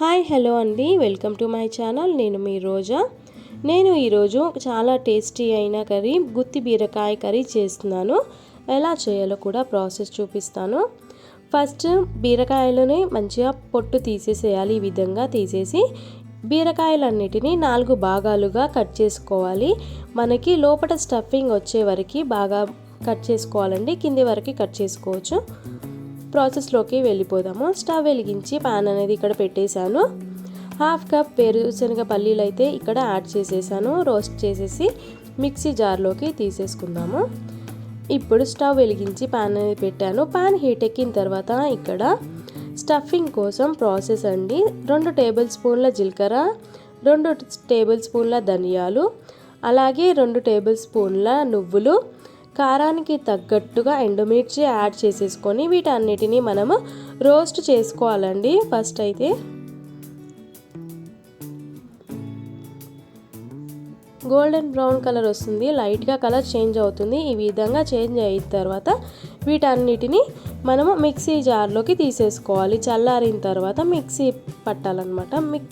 Hi hello అండి. Welcome to my channel. నేను మీ రోజా. నేను ఈరోజు చాలా టేస్టీ అయిన కర్రీ గుత్తి బీరకాయ కర్రీ చేస్తున్నాను. ఎలా చేయాలో కూడా ప్రాసెస్ చూపిస్తాను. ఫస్ట్ బీరకాయలని మంచిగా పొట్టు తీసేసేయాలి ఈ విధంగా తీసేసి బీరకాయలన్నిటినీ నాలుగు భాగాలుగా కట్ చేసుకోవాలి. మనకి లోపల స్టఫింగ్ వచ్చే వరకు బాగా కట్ చేసుకోవాలండి. కింది వరకు కట్ చేసుకోవచ్చు. ప్రాసెస్లోకి వెళ్ళిపోదాము. స్టవ్ వెలిగించి పాన్ అనేది ఇక్కడ పెట్టేశాను. హాఫ్ కప్ వేరుశనగ పల్లీలు అయితే ఇక్కడ యాడ్ చేసేసాను. రోస్ట్ చేసేసి మిక్సీ జార్లోకి తీసేసుకుందాము. ఇప్పుడు స్టవ్ వెలిగించి పాన్ అనేది పెట్టాను. పాన్ హీట్ ఎక్కిన తర్వాత ఇక్కడ స్టఫింగ్ కోసం ప్రాసెస్ అండి. రెండు టేబుల్ స్పూన్ల జీలకర్ర రెండు టేబుల్ స్పూన్ల ధనియాలు అలాగే రెండు టేబుల్ స్పూన్ల నువ్వులు కారానికి తగ్గట్టుగా ఎండుమిర్చి యాడ్ చేసేసుకొని వీటన్నిటిని మనము రోస్ట్ చేసుకోవాలండి. ఫస్ట్ అయితే గోల్డెన్ బ్రౌన్ కలర్ వస్తుంది. లైట్గా కలర్ చేంజ్ అవుతుంది. ఈ విధంగా చేంజ్ అయిన తర్వాత వీటన్నిటిని మనము మిక్సీ జార్లోకి తీసేసుకోవాలి. చల్లారిన తర్వాత మిక్సీ పట్టాలన్నమాట. మిక్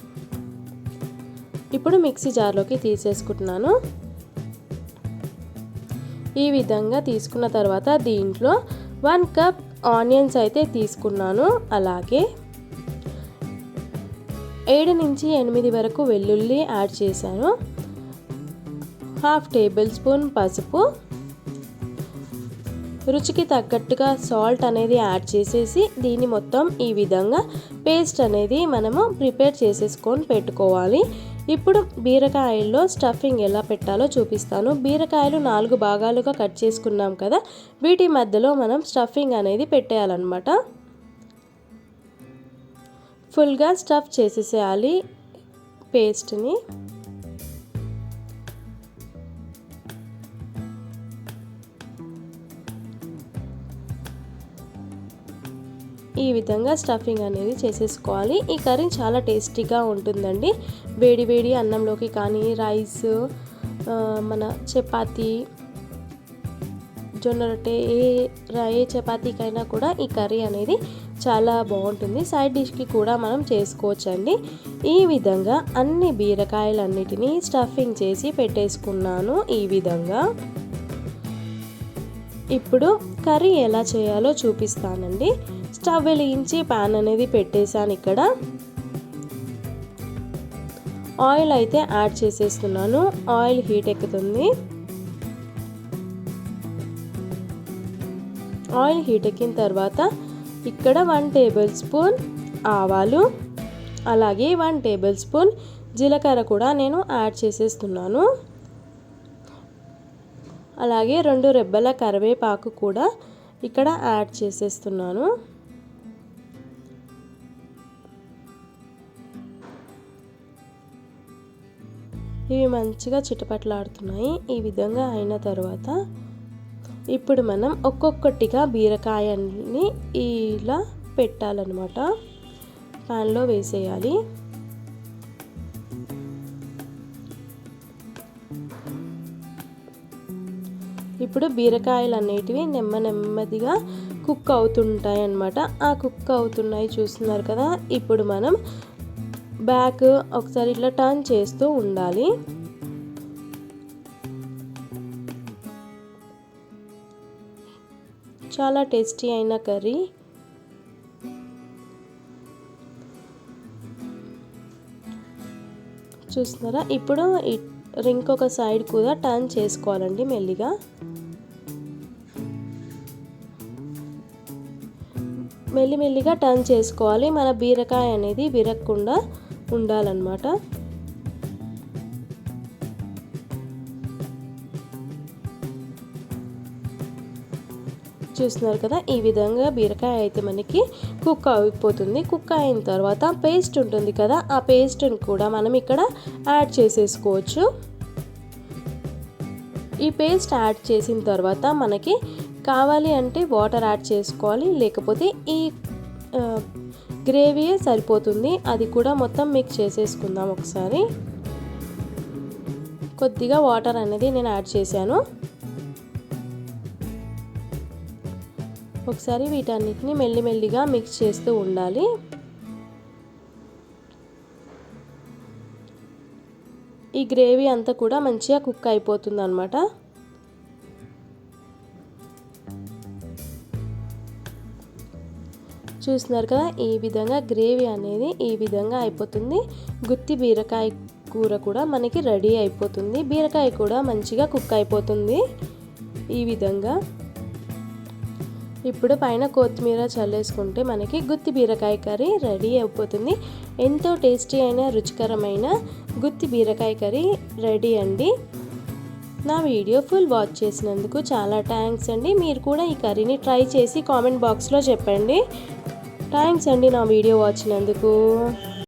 ఇప్పుడు మిక్సీ జార్లోకి తీసేసుకుంటున్నాను. ఈ విధంగా తీసుకున్న తర్వాత దీంట్లో వన్ కప్ ఆనియన్స్ అయితే తీసుకున్నాను. అలాగే ఏడు నుంచి ఎనిమిది వరకు వెల్లుల్లి యాడ్ చేశాను. హాఫ్ టేబుల్ స్పూన్ పసుపు. రుచికి తగ్గట్టుగా సాల్ట్ అనేది యాడ్ చేసేసి దీన్ని మొత్తం ఈ విధంగా పేస్ట్ అనేది మనము ప్రిపేర్ చేసేసుకొని పెట్టుకోవాలి. ఇప్పుడు బీరకాయల్లో స్టఫింగ్ ఎలా పెట్టాలో చూపిస్తాను. బీరకాయలు నాలుగు భాగాలుగా కట్ చేసుకున్నాం కదా. వీటి మధ్యలో మనం స్టఫింగ్ అనేది పెట్టేయాలన్నమాట. ఫుల్గా స్టఫ్ చేసేసేయాలి పేస్ట్ని. ఈ విధంగా స్టఫింగ్ అనేది చేసేసుకోవాలి. ఈ కర్రీ చాలా టేస్టీగా ఉంటుందండి. వేడి వేడి అన్నంలోకి కానీ రైస్ మన చపాతి జొన్న రొట్టె ఏ ఏ చపాతీకైనా కూడా ఈ కర్రీ అనేది చాలా బాగుంటుంది. సైడ్ డిష్కి కూడా మనం చేసుకోవచ్చండి. ఈ విధంగా అన్ని బీరకాయలన్నిటినీ స్టఫింగ్ చేసి పెట్టేసుకున్నాను ఈ విధంగా. ఇప్పుడు కర్రీ ఎలా చేయాలో చూపిస్తానండి. స్టవ్ వెలిగించి ప్యాన్ అనేది పెట్టేశాను ఇక్కడ. ఆయిల్ అయితే యాడ్ చేసేస్తున్నాను. ఆయిల్ హీట్ ఎక్కుతుంది. ఆయిల్ హీట్ ఎక్కిన తర్వాత ఇక్కడ వన్ టేబుల్ స్పూన్ ఆవాలు అలాగే వన్ టేబుల్ స్పూన్ జీలకర్ర కూడా నేను యాడ్ చేసేస్తున్నాను. అలాగే రెండు రెబ్బల కరివేపాకు కూడా ఇక్కడ యాడ్ చేసేస్తున్నాను. ఇవి మంచిగా చిటపట్లాడుతున్నాయి. ఈ విధంగా అయిన తర్వాత ఇప్పుడు మనం ఒక్కొక్కటిగా బీరకాయని ఇలా పెట్టాలన్నమాట. ప్యాన్లో వేసేయాలి. ఇప్పుడు బీరకాయలు అనేటివి నెమ్మ నెమ్మదిగా కుక్ అవుతుంటాయి అన్నమాట ఆ కుక్ అవుతున్నాయి చూస్తున్నారు కదా. ఇప్పుడు మనం బ్యాక్ ఒకసారి ఇట్లా టర్న్ చేస్తూ ఉండాలి. చాలా టేస్టీ అయిన కర్రీ. చూస్తున్నారా? ఇప్పుడు ఇంకొక సైడ్ కూడా టర్న్ చేసుకోవాలండి మెల్లిగా. మెల్లిమెల్లిగా టర్న్ చేసుకోవాలి. మన బీరకాయ అనేది విరగకుండా ఉండాలన్నమాట. చూస్తున్నారు కదా ఈ విధంగా బీరకాయ అయితే మనకి కుక్ అయిపోతుంది. కుక్ అయిన తర్వాత పేస్ట్ ఉంటుంది కదా ఆ పేస్ట్ని కూడా మనం ఇక్కడ యాడ్ చేసేసుకోవచ్చు. ఈ పేస్ట్ యాడ్ చేసిన తర్వాత మనకి కావాలి అంటే వాటర్ యాడ్ చేసుకోవాలి లేకపోతే ఈ గ్రేవీయే సరిపోతుంది. అది కూడా మొత్తం మిక్స్ చేసేసుకుందాం ఒకసారి. కొద్దిగా వాటర్ అనేది నేను యాడ్ చేశాను. ఒకసారి వీటన్నిటిని మెల్లిమెల్లిగా మిక్స్ చేస్తూ ఉండాలి. ఈ గ్రేవీ అంతా కూడా మంచిగా కుక్ అయిపోతుంది అన్నమాట చూస్తున్నారు కదా ఈ విధంగా గ్రేవీ అనేది ఈ విధంగా అయిపోతుంది. గుత్తి బీరకాయ కూర కూడా మనకి రెడీ అయిపోతుంది. బీరకాయ కూడా మంచిగా కుక్ అయిపోతుంది. ఈ విధంగా ఇప్పుడు పైన కొత్తిమీర చల్లేసుకుంటే మనకి గుత్తి బీరకాయ కర్రీ రెడీ అయిపోతుంది. ఎంతో టేస్టీ అయిన రుచికరమైన గుత్తి బీరకాయ కర్రీ రెడీ అండి. నా వీడియో ఫుల్ వాచ్ చేసినందుకు చాలా థ్యాంక్స్ అండి. మీరు కూడా ఈ కర్రీని ట్రై చేసి కామెంట్ బాక్స్లో చెప్పండి. థ్యాంక్స్ అండి నా వీడియో వాచినందుకు